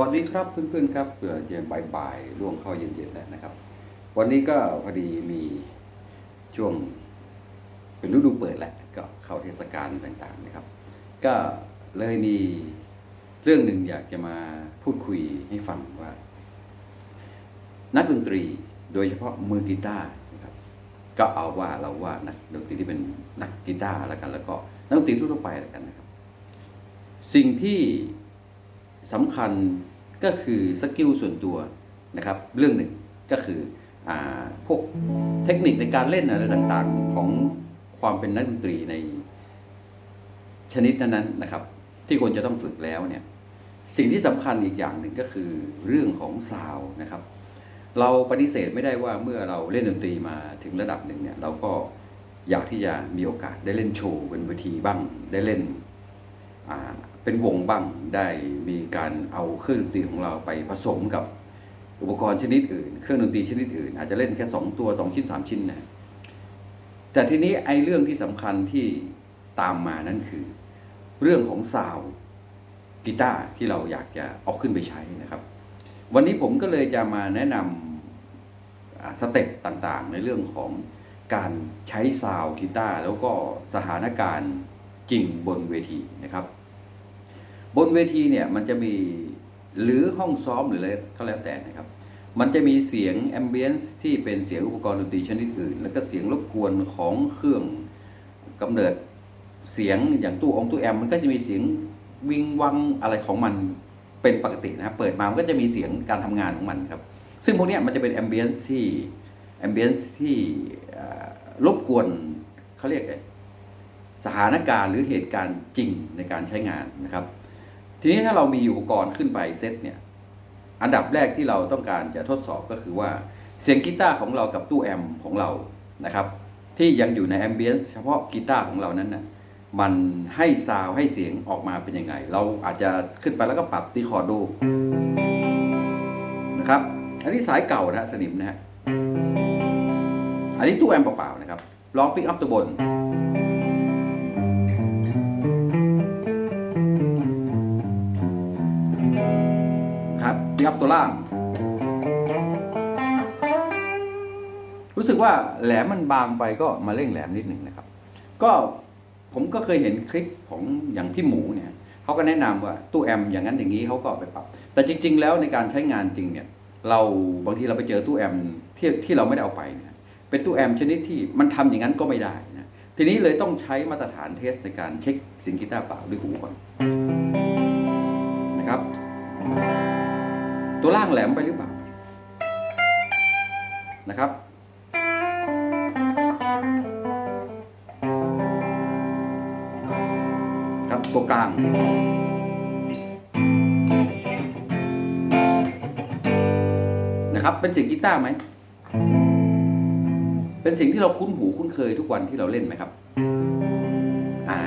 วัสดีครับเพื่อนๆครับเผื่อจะบ่ายๆล่วงเข้าเย็นๆแล้วนะครับ วันนี้ก็พอดีมีช่วงเป็นฤดูเปิดแหละก็เข้าเทศกาลต่างๆนะครับ ก็เลยมีเรื่องหนึ่งอยากจะมาพูดคุยให้ฟังว่า นักดนตรีโดยเฉพาะมือกีตาร์นะครับก็เอาว่าเราว่านักดนตรีที่เป็นนักกีตาร์แล้วกัน แล้วก็นักดนตรีทั่วไปแล้วกันนะครับ สิ่งที่สำคัญ ก็คือสกิลส่วนตัวนะครับเรื่องหนึ่งก็คืออพวกเทคนิคในการเล่นอะไรต่างๆ ของความเป็นนักดนตรีในชนิดนั้นๆนะครับ ที่ควรจะต้องฝึกแล้วเนี่ยสิ่งที่สำคัญอีกอย่างหนึ่งก็คือเรื่องของซาวนะครับ เราปฏิเสธไม่ได้ว่าเมื่อเราเล่นดนตรีมาถึงระดับหนึ่งเนี่ยเราก็อยากที่จะมีโอกาสได้เล่นโชว์บนเวทีบ้างได้เล่นอ เป็นวงบ้างได้มีการเอาเครื่องดนตรีของเราไปผสมกับอุปกรณ์ชนิดอื่น เครื่องดนตรีชนิดอื่น อาจจะเล่นแค่สองตัวสองชิ้นสามชิ้นนะแต่ทีนี้ไอ้เรื่องที่สำคัญที่ตามมานั่นคือ เรื่องของซาวกีตาร์ที่เราอยากจะเอาขึ้นไปใช้นะครับ วันนี้ผมก็เลยจะมาแนะนำสเต็ปต่างๆ ในเรื่องของการใช้ซาวกีตาร์แล้วก็สถานการณ์จริงบนเวทีนะครับ บนเวทีเนี่ยมันจะมีหรือห้องซ้อมหรืออะไรก็แล้วแต่นะครับ มันจะมีเสียงแอมเบียนซ์ที่เป็นเสียงอุปกรณ์ดนตรีชนิดอื่น แล้วก็เสียงรบกวนของเครื่องกำเนิดเสียงอย่างตู้องตู้แอมมันก็จะมีเสียงวิงวังอะไรของมันเป็นปกตินะครับเปิดมามันก็จะมีเสียงการทำงานของมันครับ ซึ่งพวกนี้มันจะเป็นแอมเบียนซ์ที่แอมเบียนซ์ที่รบกวนเขาเรียกไงสถานการณ์หรือเหตุการณ์จริงในการใช้งานนะครับ ทีนี้ถ้าเรามีอุปกรณ์ขึ้นไปเซตเนี่ย อันดับแรกที่เราต้องการจะทดสอบก็คือว่าเสียงกีตาร์ของเรากับตู้แอมป์ของเรานะครับที่ยังอยู่ในแอมเบียนซ์เฉพาะกีตาร์ของเรานั้นนะมันให้ซาวให้เสียงออกมาเป็นยังไง เราอาจจะขึ้นไปแล้วก็ปรับตีคอร์ดดูนะครับ อันนี้สายเก่านะสนิมนะฮะอันนี้ตู้แอมป์เปล่าๆนะครับลองปิกอัพตัวบน ครับตัวล่าง รู้สึกว่าแหลมมันบางไปก็มาเร่งแหลมนิดหนึ่งนะครับ ก็ผมก็เคยเห็นคลิปของอย่างพี่หมูเนี่ยเขาก็แนะนำว่าตู้แอมอย่างนั้นอย่างนี้เขาก็ไปปรับ แต่จริง ๆ แล้วในการใช้งานจริงเนี่ยเราบางทีเราไปเจอตู้แอมที่ที่เราไม่ได้เอาไปเนี่ยเป็นตู้แอมชนิดที่มันทำอย่างนั้นก็ไม่ได้นะทีนี้เลยต้องใช้มาตรฐานเทสในการเช็คสิงกีตาร์เปล่าด้วยหูก่อนนะครับ ตัวล่างแหลมไปหรือเปล่านะครับ ครับตัวกลางนะครับ เป็นเสียงกีตาร์ไหม เป็นสิ่งที่เราคุ้นหูคุ้นเคยทุกวันที่เราเล่นไหมครับ อ่า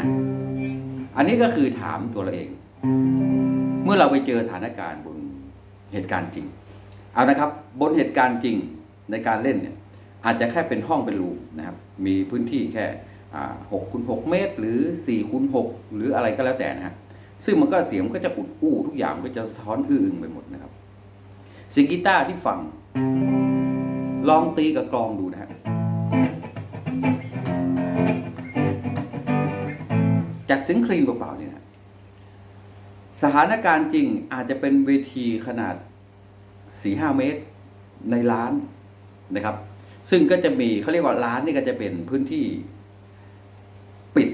อันนี้ก็คือถามตัวเราเอง เมื่อเราไปเจอสถานการณ์บน เหตุการณ์จริง เอานะครับ บนเหตุการณ์จริงในการเล่นเนี่ยอาจจะแค่เป็นห้องเป็นรูมนะครับ มีพื้นที่แค่หกคูณหกเมตร หรือสี่คูณหกหรืออะไรก็แล้วแต่นะฮะซึ่งมันก็เสียงมันก็จะอุดอู้ทุกอย่างก็จะสะท้อนอื้ออึงไปหมดนะครับเสียงกีตาร์ที่ฟัง ลองตีกับกลองดูนะฮะจากเสียงคลีนเปล่าๆเนี่ยนะ สถานการณ์จริงอาจจะเป็นเวทีขนาด 4-5 เมตรในร้านนะครับ ซึ่งก็จะมีเขาเรียกว่าร้านนี่ก็จะเป็นพื้นที่ปิด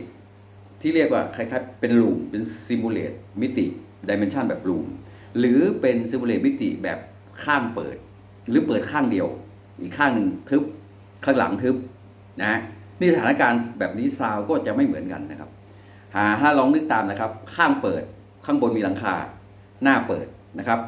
ที่เรียกว่าคล้ายๆเป็นรูมเป็นซิมูเลตมิติดิเมนชันแบบรูมหรือเป็นซิมูเลตมิติแบบข้างเปิด หรือเปิดข้างเดียว อีกข้างหนึ่งทึบข้างหลังทึบนะฮะนี่สถานการณ์แบบนี้ซาวก็จะไม่เหมือนกันนะครับ หาถ้าลองนึกตามนะครับ ข้างเปิด ข้างบนมีหลังคาหน้าเปิดนะครับ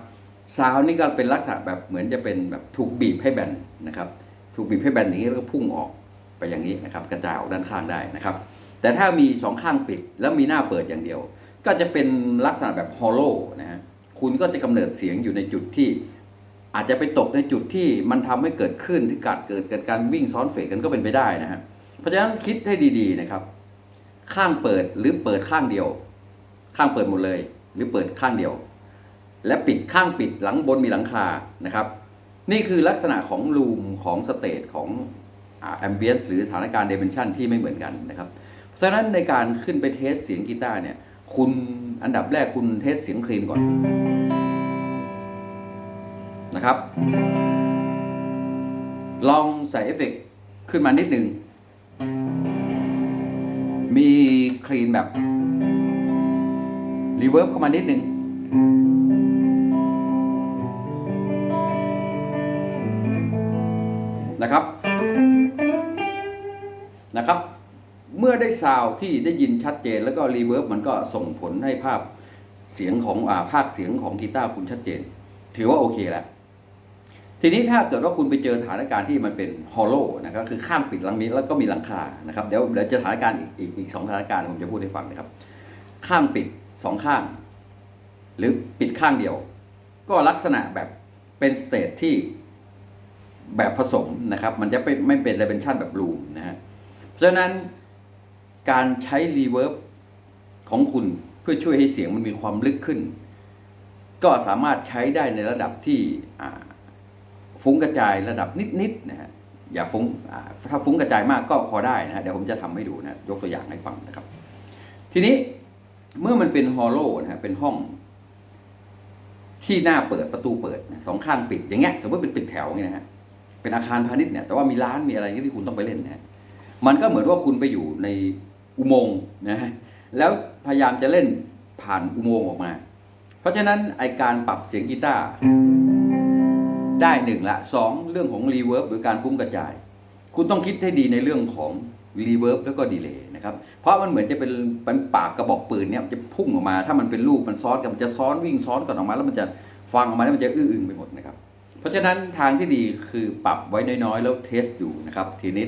ซาวนี่ก็เป็นลักษณะแบบเหมือนจะเป็นแบบถูกบีบให้แบนนะครับ ถูกบีบให้แบนอย่างนี้แล้วก็พุ่งออกไปอย่างนี้นะครับ กระจายออกด้านข้างได้นะครับ แต่ถ้ามีสองข้างปิดแล้วมีหน้าเปิดอย่างเดียว ก็จะเป็นลักษณะแบบฮอลโลนะฮะคุณก็จะกำเนิดเสียงอยู่ในจุดที่ อาจจะไปตกในจุดที่มันทำให้เกิดขึ้นที่กัดเกิดเกิดการวิ่งซ้อนเฟกกันก็เป็นไปได้นะฮะเพราะฉะนั้นคิดให้ดีๆนะครับ ข้างเปิดหรือเปิดข้างเดียว ข้างเปิดหมดเลย หรือเปิดข้างเดียว และปิดข้างปิดหลังบนมีหลังคานะครับ นี่คือลักษณะของรูมของสเตทของแอมเบียนซ์หรือสถานการณ์เด m ม n ชันที่ไม่เหมือนกันนะครับเพราะฉะนั้นในการขึ้นไปเทสเสียงกีตาร์เนี่ยคุณอันดับแรกคุณเทสเสียงคลีนก่อนนะครับ ลองใส่เอฟเฟกต์ขึ้นมานิดนึง มีคลีนแบบ รีเวิร์บเข้ามานิดนึงนะครับนะครับ เมื่อได้ซาวที่ได้ยินชัดเจนแล้วก็รีเวิร์บมันก็ส่งผลให้ภาพเสียงของอ่าภาคเสียงของกีตาร์คุณชัดเจน ถือว่าโอเคแล้ว ทีนี้ถ้าเกิดว่าคุณไปเจอสถานการณ์ที่มันเป็นฮอลโลนะครับคือข้างปิดหลังนี้แล้วก็มีหลังคานะครับเดี๋ยวเดี๋ยวเจะสถานการณ์อีกอีกอีกสองสถานการณ์ผมจะพูดให้ฟังนะครับ ข้างปิด สองข้าง หรือปิดข้างเดียว ก็ลักษณะแบบเป็นสเตทที่แบบผสมนะครับ มันจะไม่ไม่เป็น d ด m ม n ชันแบบรูมนะฮะเพราะฉะนั้นการใช้รีเวิร์บของคุณเพื่อช่วยให้เสียงมันมีความลึกขึ้น ก็สามารถใช้ได้ในระดับที่ฟุ้งกระจายระดับนิดๆนะฮะอย่าฟุ้งถ้าฟุ้งกระจายมากก็พอได้นะฮะเดี๋ยวผมจะทำให้ดูนะยกตัวอย่างให้ฟังนะครับ ทีนี้ เมื่อมันเป็นฮอลโลนะฮะเป็นห้องที่หน้าเปิดประตูเปิดสองข้างปิดอย่างเงี้ยสมมติเป็นตึกแถวเงี้ยนะฮะเป็นอาคารพาณิชย์เนี่ยแต่ว่ามีร้านมีอะไรที่คุณต้องไปเล่นนะฮะมันก็เหมือนว่าคุณไปอยู่ในอุโมงค์นะฮะแล้วพยายามจะเล่นผ่านอุโมงค์ออกมา เพราะฉะนั้นไอการปรับเสียงกีตาร์ได้หนึ่งละสองเรื่องของรีเวิร์บหรือการฟุ้งกระจาย คุณต้องคิดให้ดีในเรื่องของ รีเวิร์บแล้วก็ดีเลย์นะครับ เพราะมันเหมือนจะเป็นเป็นปากกระบอกปืนเนี่ยจะพุ่งออกมา ถ้ามันเป็นลูกมันซ้อนกันมันจะซ้อนวิ่งซ้อนกันออกมาแล้วมันจะฟังออกมาแล้วมันจะอื้ออึงไปหมดนะครับ เพราะฉะนั้นทางที่ดีคือปรับไว้น้อยๆ แล้วเทสอยู่นะครับทีนี้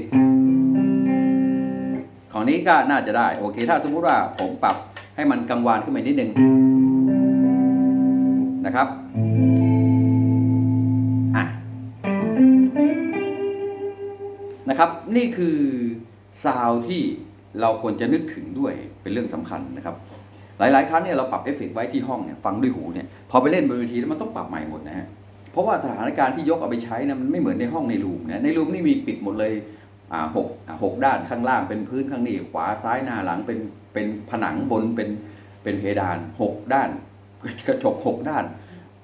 ของนี้ก็น่าจะได้โอเค ถ้าสมมุติว่าผมปรับให้มันกังวานขึ้นมานิดนึงนะครับอะนะครับนี่คือ ซาวที่เราควรจะนึกถึงด้วยเป็นเรื่องสำคัญนะครับ หลาย ๆ ครั้งเนี่ยเราปรับเอฟเฟกต์ไว้ที่ห้องเนี่ยฟังด้วยหูเนี่ยพอไปเล่นบนเวทีแล้วมันต้องปรับใหม่หมดนะฮะเพราะว่าสถานการณ์ที่ยกเอาไปใช้นะมันไม่เหมือนในห้องในรูมนะในรูมนี่มีปิดหมดเลยอ่าหกอ่าหกด้านข้างล่างเป็นพื้นข้างนี้ขวาซ้ายหน้าหลังเป็นเป็นผนังบนเป็นเป็นเพดานหกด้าน กระจกหกด้าน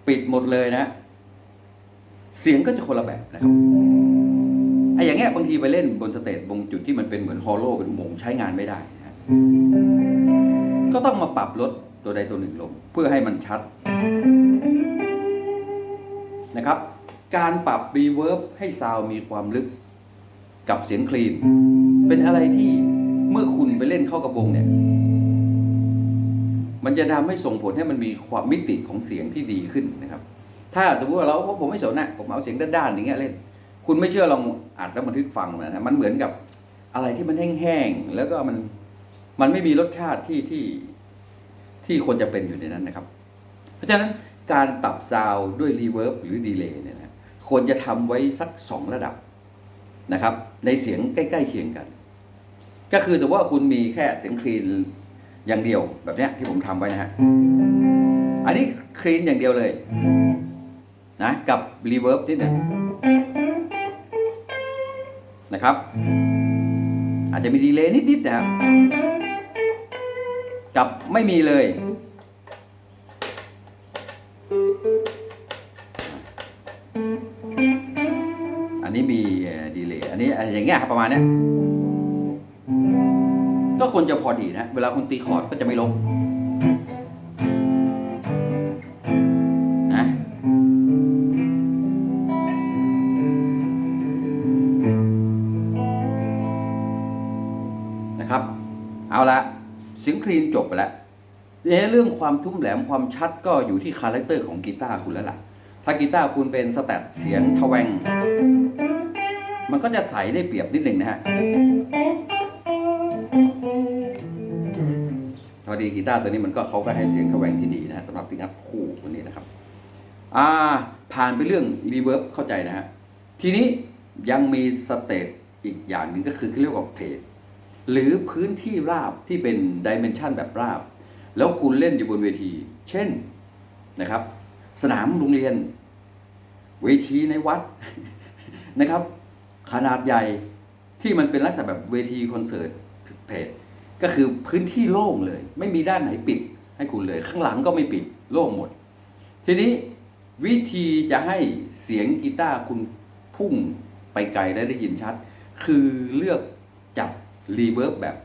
ปิดหมดเลยนะ เสียงก็จะคนละแบบนะครับ อ้อย่างเงี้ยบางทีไปเล่นบนสเตจบงจุดที่มันเป็นเหมือนฮอลโลเป็นอุโมงค์ใช้งานไม่ได้นะฮะก็ต้องมาปรับลดตัวใดตัวหนึ่งลง เพื่อให้มันชัดนะครับ การปรับรีเวิร์บให้ซาวมีความลึกกับเสียงคลีน เป็นอะไรที่เมื่อคุณไปเล่นเข้ากับวงเนี่ย มันจะทำให้ส่งผลให้มันมีความมิติของเสียงที่ดีขึ้นนะครับ ถ้าสมมติว่าเราผมไม่สนนะผมเอาเสียงด้านๆอย่างเงี้ยเล่น คุณไม่เชื่อลองอัดแล้วบันทึกฟังนะฮะมันเหมือนกับอะไรที่มันแห้งๆแล้วก็มันมันไม่มีรสชาติที่ที่ที่ควรจะเป็นอยู่ในนั้นนะครับ เพราะฉะนั้นการปรับซาวด้วยรีเวิร์บหรือดีเลย์เนี่ยนะควรจะทำไว้สักสองระดับนะครับ ในเสียงใกล้ๆเคียงกัน ก็คือสมมติว่าคุณมีแค่เสียงคลีนอย่างเดียวแบบนี้ที่ผมทำไว้นะฮะอันนี้คลีนอย่างเดียวเลยนะกับรีเวิร์บนิดหนึง นะครับ อาจจะมีดีเลย์นิดๆนะครับกับไม่มีเลย อันนี้มีดีเลย์อันนี้อันอย่างเงี้ยครับประมาณเนี้ยก็ควรจะพอดีนะ เวลาคุณตีคอร์ดก็จะไม่ลบ คลีนจบไปแล้วทีนี้เรื่องความทุ้มแหลมความชัดก็อยู่ที่คาแรคเตอร์ของกีตาร์คุณแล้วล่ะ ถ้ากีตาร์คุณเป็นสแตทเสียงทแวง มันก็จะใสได้เปรียบนิดหนึ่งนะฮะพอดีกีตาร์ตัวนี้มันก็เขาก็ให้เสียงทแวงที่ดีนะฮะสำหรับปิกอัพคู่ตัวนี้นะครับ อ่าผ่านไปเรื่องรีเวิร์บเข้าใจนะฮะ ทีนี้ยังมีสเตตอีกอย่างหนึ่งก็คือเขาเรียกว่าเพจ หรือพื้นที่ราบที่เป็นดิเมนชันแบบราบ แล้วคุณเล่นอยู่บนเวที เช่นนะครับ สนามโรงเรียน เวทีในวัดนะครับ ขนาดใหญ่ที่มันเป็นลักษณะแบบเวทีคอนเสิร์ตเพจก็คือพื้นที่โล่งเลย ไม่มีด้านไหนปิดให้คุณเลย ข้างหลังก็ไม่ปิดโล่งหมด ทีนี้วิธีจะให้เสียงกีตาร์คุณพุ่งไปไกลและได้ยินชัด คือเลือก รีเวิร์บแบบ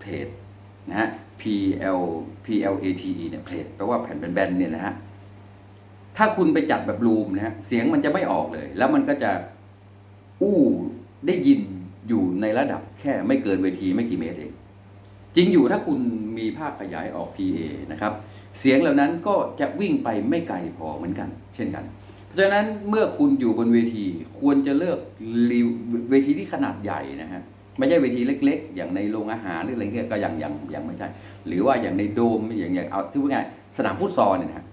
เพลทนะฮะ P L P L A T E เนี่ยเพลทแปลว่าแผ่นแบนๆเนี่ยนะฮะ ถ้าคุณไปจัดแบบรูมนะฮะ เสียงมันจะไม่ออกเลย แล้วมันก็จะอู้ได้ยินอยู่ในระดับแค่ไม่เกินเวทีไม่กี่เมตรเอง จริงอยู่ถ้าคุณมีภาคขยายออก PA นะครับ เสียงเหล่านั้นก็จะวิ่งไปไม่ไกลพอเหมือนกัน เช่นกัน เพราะฉะนั้นเมื่อคุณอยู่บนเวที ควรจะเลือกเวทีที่ขนาดใหญ่นะฮะ ไม่ใช่เวทีเล็ก ๆ อย่างในโรงอาหารหรืออะไรเงี้ยก็ยังยังยังไม่ใช่ หรือว่าอย่างในโดมอย่างอย่างเอาที่ว่าไงายสนามฟุตซอลเนี่ยนะฮะ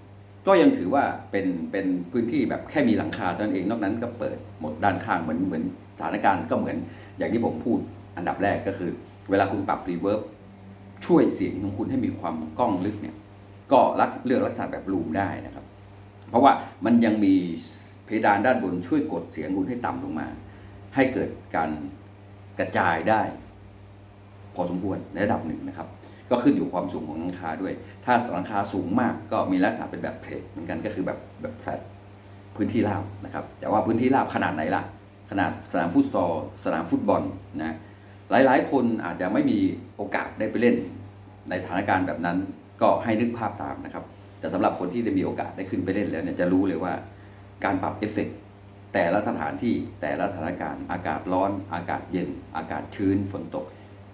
ก็ยังถือว่าเป็นเป็นพื้นที่แบบแค่มีหลังคาเท่านั้นเองนอกนั้นก็เปิดหมดด้านข้างเหมือนเหมือนสถานการณ์ก็เหมือนอย่างที่ผมพูดอันดับแรกก็คือ เวลาคุณปรับรีเวิร์บช่วยเสียงของคุณให้มีความก้องลึกเนี่ยก็ลักเลือกลักษณะแบบรูมได้นะครับ เพราะว่ามันยังมีเพดานด้านบนช่วยกดเสียงคุณให้ต่ำลงมา ให้เกิดการ กระจายได้ พอสมควรในระดับหนึ่งนะครับ ก็ขึ้นอยู่ความสูงของหลังคาด้วย ถ้าหลังคาสูงมากก็มีลักษณะเป็นแบบเพลทเหมือนกันก็คือแบบแบบแฟลตพื้นที่ราบนะครับ แต่ว่าพื้นที่ราบขนาดไหนล่ะ ขนาดสนามฟุตซอลสนามฟุตบอลนะหลายๆ คนอาจจะไม่มีโอกาสได้ไปเล่น ในสถานการณ์แบบนั้นก็ให้นึกภาพตามนะครับ แต่สำหรับคนที่ได้มีโอกาสได้ขึ้นไปเล่นแล้วเนี่ยจะรู้เลยว่าการปรับเอฟเฟกต์ แต่ละสถานที่แต่ละสถานการณ์อากาศร้อน อากาศเย็น อากาศชื้นฝนตก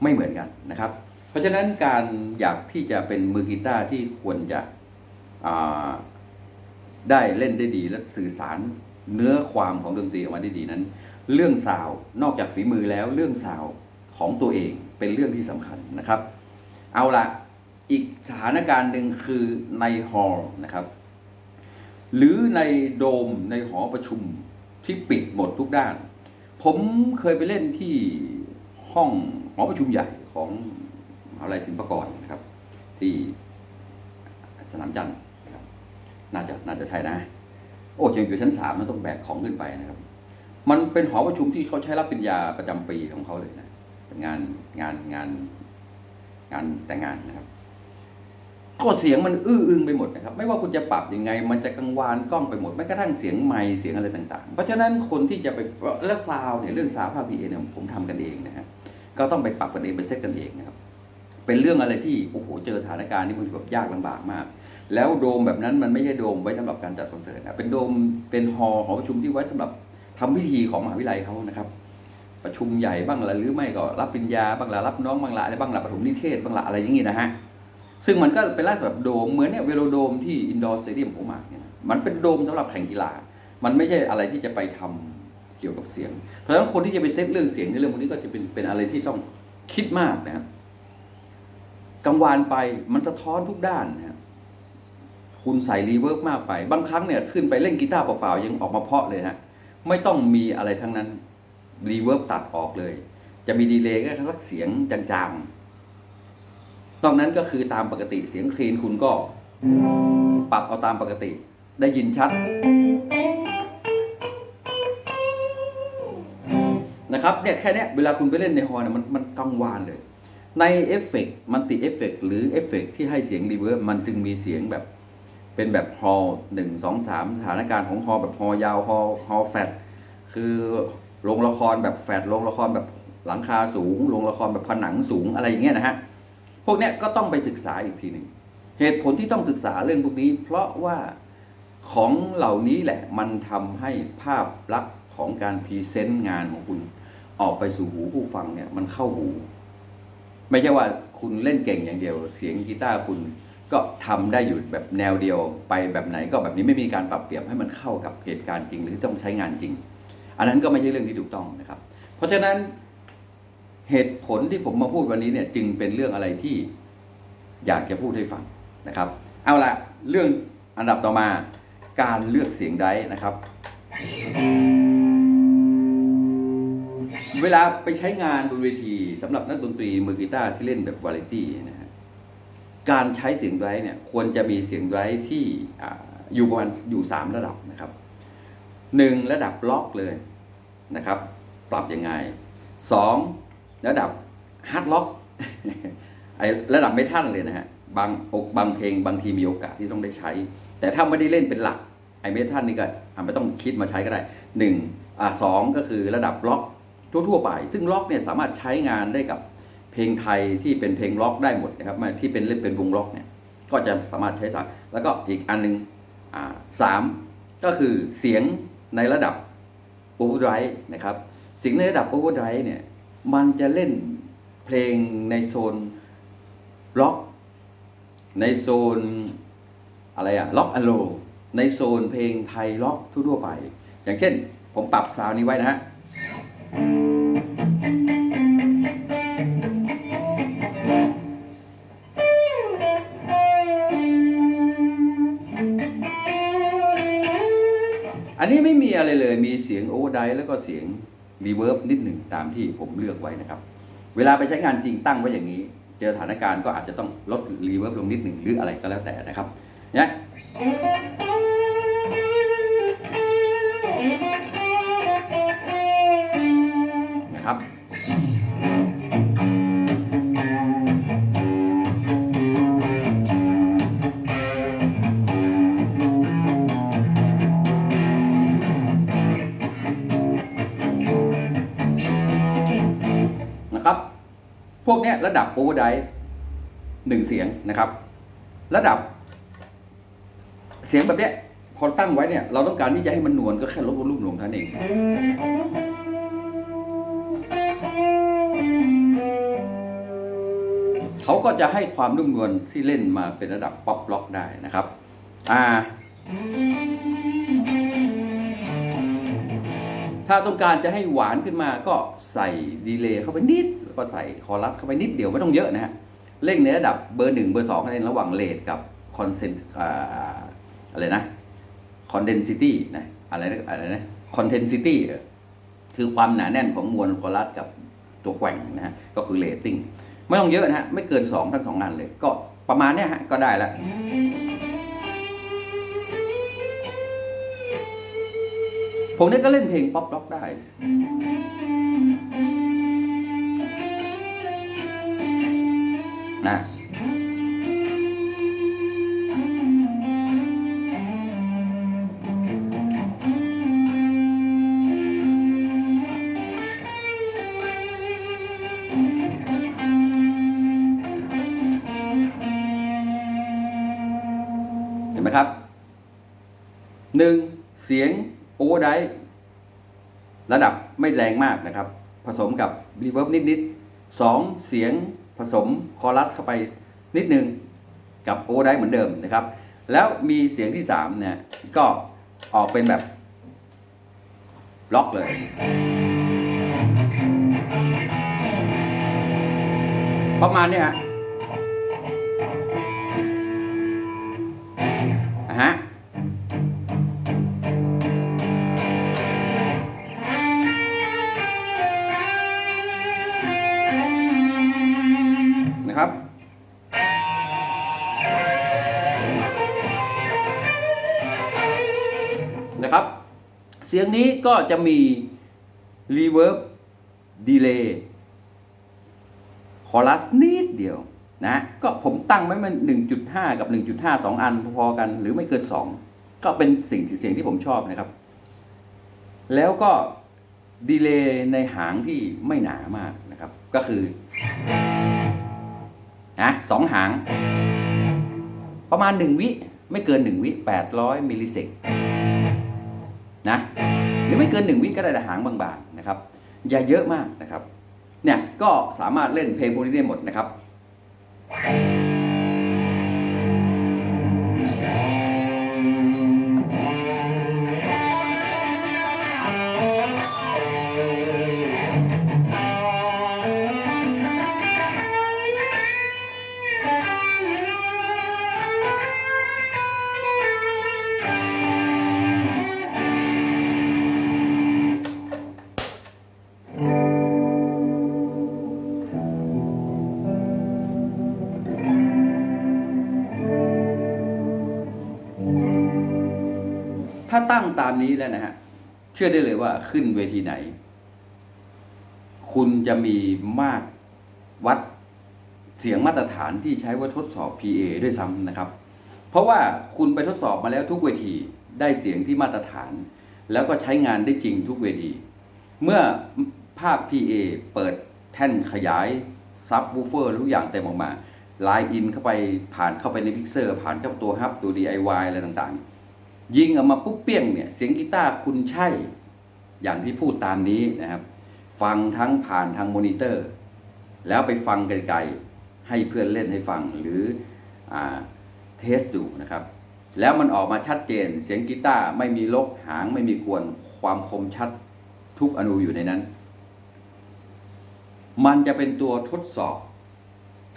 ไม่เหมือนกันนะครับ เพราะฉะนั้นการอยากที่จะเป็นมือกีตาร์ที่ควรจะได้เล่นได้ดีและสื่อสารเนื้อความของดนตรีออกมาได้ดีนั้น เรื่องซาวด์นอกจากฝีมือแล้วเรื่องซาวด์ของตัวเองเป็นเรื่องที่สำคัญนะครับ เอาละอีกสถานการณ์หนึ่งคือในฮอลล์นะครับ หรือในโดมในหอประชุม ที่ปิดหมดทุกด้าน ผมเคยไปเล่นที่ห้องหอประชุมใหญ่ของมหาวิทยาลัยศิลปากรนะครับ ที่สนามจันทร์นะครับน่าจะน่าจะใช่นะ โอ้ยังอยู่ชั้นสามมันต้องแบกของขึ้นไปนะครับ มันเป็นหอประชุมที่เขาใช้รับปริญญาประจำปีของเขาเลยนะเป็นงานงานงานงานแต่งงานนะครับ ก็เสียงมันอื้ออึงไปหมดนะครับ ไม่ว่าคุณจะปรับยังไง มันจะกังวานกล้องไปหมดแม้กระทั่งเสียงไมค์เสียงอะไรต่างๆ เพราะฉะนั้นคนที่จะไปแล้วซาวเนี่ยเรื่องซาวภาพพีเอเนี่ยผมทำกันเองนะฮะก็ต้องไปปรับกันเองไปเซตกันเองนะครับเป็นเรื่องอะไรที่โอ้โหเจอสถานการณ์ที่มันแบบยากลำบากมาก แล้วโดมแบบนั้นมันไม่ใช่โดมไว้สำหรับการจัดคอนเสิร์ตนะเป็นโดมเป็นฮอลล์หอประชุมที่ไว้สำหรับทำพิธีของมหาวิทยาลัยเขานะครับประชุมใหญ่บ้างละหรือไม่ก็รับปริญญาบ้างละรับน้องบ้างละอะไรบ้างละปฐมนิเทศบ้างละอะไรอย่างงี้นะฮะ ซึ่งมันก็เป็นลักษณะแบบโดมเหมือนเนี่ยเวโรโดมที่อินดอร์สเตเดียมผมมาเนี่ยมันเป็นโดมสำหรับแข่งกีฬา มันไม่ใช่อะไรที่จะไปทำเกี่ยวกับเสียง เพราะฉะนั้นคนที่จะไปเซตเรื่องเสียงในเรื่องพวกนี้ก็จะเป็นเป็นอะไรที่ต้องคิดมากนะครับกังวานไปมันสะท้อนทุกด้านนะคุณใส่รีเวิร์บมากไป บางครั้งเนี่ยขึ้นไปเล่นกีตาร์เปล่าๆยังออกมาเพาะเลยฮะไม่ต้องมีอะไรทั้งนั้นรีเวิร์บตัดออกเลย จะมีดีเลย์ก็แค่สักเสียงจางๆ นอกนั้นก็คือตามปกติเสียงคลีนคุณก็ ปรับเอาตามปกติ ได้ยินชัดนะครับเนี่ยแค่เนี้ยเวลาคุณไปเล่นในฮอล์เนี่ยมันมันกังวานเลย ในเอฟเฟกต์มันติเอฟเฟกต์หรือเอฟเฟกต์ที่ให้เสียงรีเวิร์บมันจึงมีเสียงแบบเป็นแบบฮอลหนึ่งสองสามสถานการณ์ของฮอลแบบฮอลยาวฮอลฮอลแฟตคือโรงละครแบบแฟตโรงละครแบบหลังคาสูงโรงละครแบบผนังสูงอะไรอย่างเงี้ยนะฮะ พวกเนี้ยก็ต้องไปศึกษาอีกทีหนึ่งเหตุผลที่ต้องศึกษาเรื่องพวกนี้ เพราะว่าของเหล่านี้แหละมันทำให้ภาพลักษณ์ของการพรีเซนต์งานของคุณ ออกไปสู่หูผู้ฟังเนี่ยมันเข้าหู ไม่ใช่ว่าคุณเล่นเก่งอย่างเดียว เสียงกีตาร์คุณก็ทำได้อยู่แบบแนวเดียวไปแบบไหนก็แบบนี้ไม่มีการปรับเปลี่ยนให้มันเข้ากับเหตุการณ์จริง หรือต้องใช้งานจริง อันนั้นก็ไม่ใช่เรื่องที่ถูกต้องนะครับ เพราะฉะนั้น เหตุผลที่ผมมาพูดวันนี้เนี่ยจึงเป็นเรื่องอะไรที่อยากจะพูดให้ฟังนะครับ เอาละเรื่องอันดับต่อมาการเลือกเสียงไดนะครับ เวลาไปใช้งานบนเวทีสำหรับนักดนตรีมือกีตาร์ที่เล่นแบบวาไรตี้นะฮะการใช้เสียงไดร์เนี่ยควรจะมีเสียงไดร์ที่ออยู่ประมาณอยู่สามระดับนะครับหนึ่งระดับล็อกเลยนะครับ ปรับยังไงสอง ระดับฮาร์ดล็อกไอระดับไม่ทันเลยนะฮะบางอกบางเพลงบางทีมีโอกาสที่ต้องได้ใช้ แต่ถ้าไม่ได้เล่นเป็นหลักไอเมทัลนี่ก็ไม่ต้องคิดมาใช้ก็ได้หนึ่งอ่าสองก็คือระดับล็อกทั่วๆไป ซึ่งล็อกเนี่ยสามารถใช้งานได้กับเพลงไทยที่เป็นเพลงล็อกได้หมดนะครับที่เป็นเล่นเป็นวงล็อกเนี่ยก็จะสามารถใช้สักแล้วก็อีกอันหนึงอ่าสามก็คือเสียงในระดับโอเวอร์ไรนะครับเสียงในระดับโอเวอร์ไรเนี่ย มันจะเล่นเพลงในโซนล็อกในโซนอะไรอะล็อกอโล ในโซนเพลงไทยล็อกทั่วไป อย่างเช่น ผมปรับซาวน์นี้ไว้นะฮะอันนี้ไม่มีอะไรเลยมีเสียงโอเวอร์ไดแล้วก็เสียง รีเวิร์บนิดหนึ่งตามที่ผมเลือกไว้นะครับ เวลาไปใช้งานจริงตั้งไว้อย่างนี้ เจอสถานการณ์ก็อาจจะต้องลดรีเวิร์บลงนิดหนึ่งหรืออะไรก็แล้วแต่นะครับเนี่ยนะครับนะครับ เนี้ยระดับโอเวอร์ไดหนึ่งเสียงนะครับ ระดับ เสียงแบบเนี้ยพอตั้งไว้เนี่ยเราต้องการที่จะให้มันนวลก็แค่ลดวอลลุ่มลงเท่านั้นเองเขาก็จะให้ความนุ่มนวลที่เล่นมาเป็นระดับป๊อปล็อกได้นะครับ อ่า ถ้าต้องการจะให้หวานขึ้นมาก็ใส่ดีเลย์เข้าไปนิดแล้วก็ใส่คอรัสเข้าไปนิดเดียวไม่ต้องเยอะนะฮะเร่งในระดับเบอร์หนึ่งเบอร์สองในระหว่างเลทกับคอนเซนอะไรนะคอนเดนซิตี้นะอะไรนะอะไรนะคอนเทนซิตี้คือความหนาแน่นของมวลคอรัสกับตัวแกว่งนะฮะก็คือเลตติ้งไม่ต้องเยอะนะฮะไม่เกิน 2 ทั้งสองงานเลย ก็ประมาณเนี้ยฮะก็ได้แล้ว ผมเนี่ยก็เล่นเพลงป๊อปร็อกได้ นะเห็นไหมครับหนึ่งเสียง โอเวอร์ไดระดับไม่แรงมากนะครับ ผสมกับรีเวิร์บนิดๆสองเสียงผสมคอรัสเข้าไปนิดนึงกับโอเวอร์ไดเหมือนเดิมนะครับ แล้วมีเสียงที่สามเนี่ยก็ออกเป็นแบบล็อกเลยประมาณเนี้ยฮะ เสียงนี้ก็จะมี reverb delay คอรัสนิดเดียวนะก็ผมตั้งไว้มัน 1.5 กับ 1.5 2 อันพอๆกันหรือไม่เกิน 2 ก็เป็นสิ่งเสียงที่ผมชอบนะครับ แล้วก็ดีเลย์ในหางที่ไม่หนามากนะครับ ก็คือนะสองหาง ประมาณ 1 วิ ไม่เกิน 1 วิ 800 มิลลิเซก นะหรือไม่เกิน 1 วิก็ได้แต่หางบางๆนะครับอย่าเยอะมากนะครับเนี่ยก็สามารถเล่นเพลงพวกนี้ได้หมดนะครับ ถ้าตั้งตามนี้แล้วนะฮะ เชื่อได้เลยว่าขึ้นเวทีไหน คุณจะมีมากวัดเสียงมาตรฐานที่ใช้ว่าทดสอบ PA ด้วยซ้ำนะครับ เพราะว่าคุณไปทดสอบมาแล้วทุกเวทีได้เสียงที่มาตรฐาน แล้วก็ใช้งานได้จริงทุกเวที เมื่อภาค PA เปิดแท่นขยายซับวูเฟอร์ทุกอย่างเต็มออกมาไลน์อินเข้าไปผ่านเข้าไปในพิกเซอร์ ผ่านเข้าตัวฮับตัว DIY อะไรต่างๆ ยิงออกมาปุ๊บเปี้ยงเนี่ยเสียงกีตาร์คุณใช่ อย่างที่พูดตามนี้นะครับ ฟังทั้งผ่านทางมอนิเตอร์ แล้วไปฟังไกลๆให้เพื่อนเล่นให้ฟังหรืออเทสดูนะครับ แล้วมันออกมาชัดเจนเสียงกีตาร์ไม่มีลกหางไม่มีกวนความคมชัดทุกอนูอยู่ในนั้น มันจะเป็นตัวทดสอบ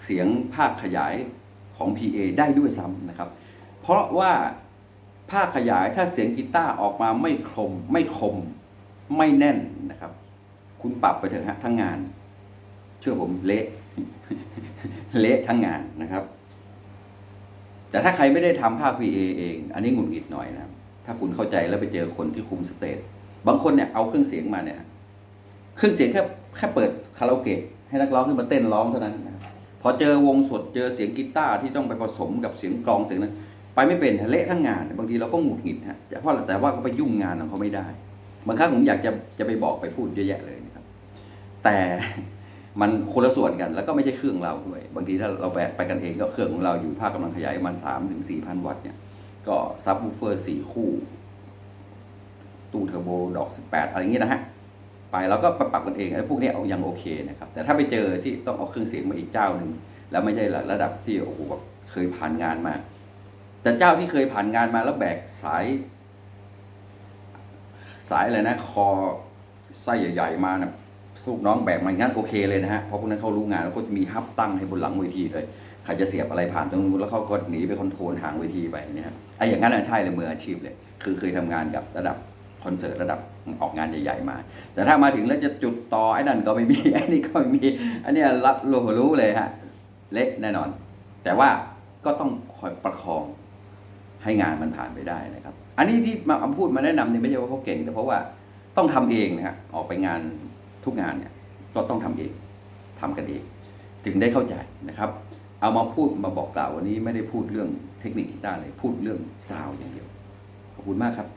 เสียงภาคขยายของ PA ได้ด้วยซ้ำนะครับ เพราะว่า ภาขยายถ้าเสียงกีตาร์ออกมาไม่คม ไม่คม ไม่แน่นนะครับ คุณปรับไปเถอะฮะทั้งงาน เชื่อผมเละ เละทั้งงานนะครับ แต่ถ้าใครไม่ได้ทำภาค PA เอง อันนี้หงุดหงิดหน่อยนะถ้าคุณเข้าใจแล้วไปเจอคนที่คุมสเตจบางคนเนี่ยเอาเครื่องเสียงมาเนี่ย เครื่องเสียงแค่แค่เปิดคาราโอเกะให้นักร้องขึ้นมาเต้นร้องเท่านั้นนะพอเจอวงสดเจอเสียงกีตาร์ที่ต้องไปผสมกับเสียงกลองเสียงนั้น ไปไม่เป็นเละทั้งงาน บางทีเราก็หงุดหงิดฮะเพราะแต่ว่าก็ไปยุ่งงานของเขาไม่ได้ บางครั้งผมอยากจะจะไปบอกไปพูดเยอะแยะเลยนะครับ แต่มันคนละส่วนกันแล้วก็ไม่ใช่เครื่องเราด้วย บางทีถ้าเราไปไปกันเองก็เครื่องของเราอยู่ภาคกำลังขยายมันสามถึงสี่พันวัตต์เนี่ย ก็ซับวูเฟอร์สี่คู่ ตู้เทอร์โบดอกสิบแปดอะไรอย่างเงี้ยนะฮะไปเราก็ปรับกันเองไอ้พวกนี้เอายังโอเคนะครับ แต่ถ้าไปเจอที่ต้องเอาเครื่องเสียงมาอีกเจ้าหนึ่งแล้วไม่ใช่ระดับที่โอ้โหแบบเคยผ่านงานมา แต่เจ้าที่เคยผ่านงานมาแล้วแบกสาย สายอะไรนะ คอไส้ใหญ่ๆมานะลูกน้องแบกมันงั้นโอเคเลยนะฮะเพราะพวกนั้นเขารู้งานแล้วก็จะมีฮับตั้งให้บนหลังเวทีเลยใครจะเสียบอะไรผ่านตรงนู้นแล้วเขาก็หนีไปคอนโทรลหางเวทีไปนี่ยครับไอ้อย่างนั้นอะใช่เลยมืออาชีพเลย คือเคยทำงานกับระดับคอนเสิร์ตระดับออกงานใหญ่ ๆ มา แต่ถ้ามาถึงแล้วจะจุดต่อไอ้นั่นก็ไม่มีไอ้นี่ก็ไม่มีอันนี้รับรู้รู้เลยฮะเละแน่นอน แต่ว่าก็ต้องคอยประคอง ให้งานมันผ่านไปได้นะครับ อันนี้ที่มาพูดมาแนะนำเนี่ยไม่ใช่ว่าเขาเก่งแต่เพราะว่าต้องทำเองนะฮะออกไปงานทุกงานเนี่ยก็ต้องทำเองทำกันเอง จึงได้เข้าใจนะครับ เอามาพูดมาบอกกล่าววันนี้ไม่ได้พูดเรื่องเทคนิคกีตาร์เลยพูดเรื่องซาวอย่างเดียว ขอบคุณมากครับ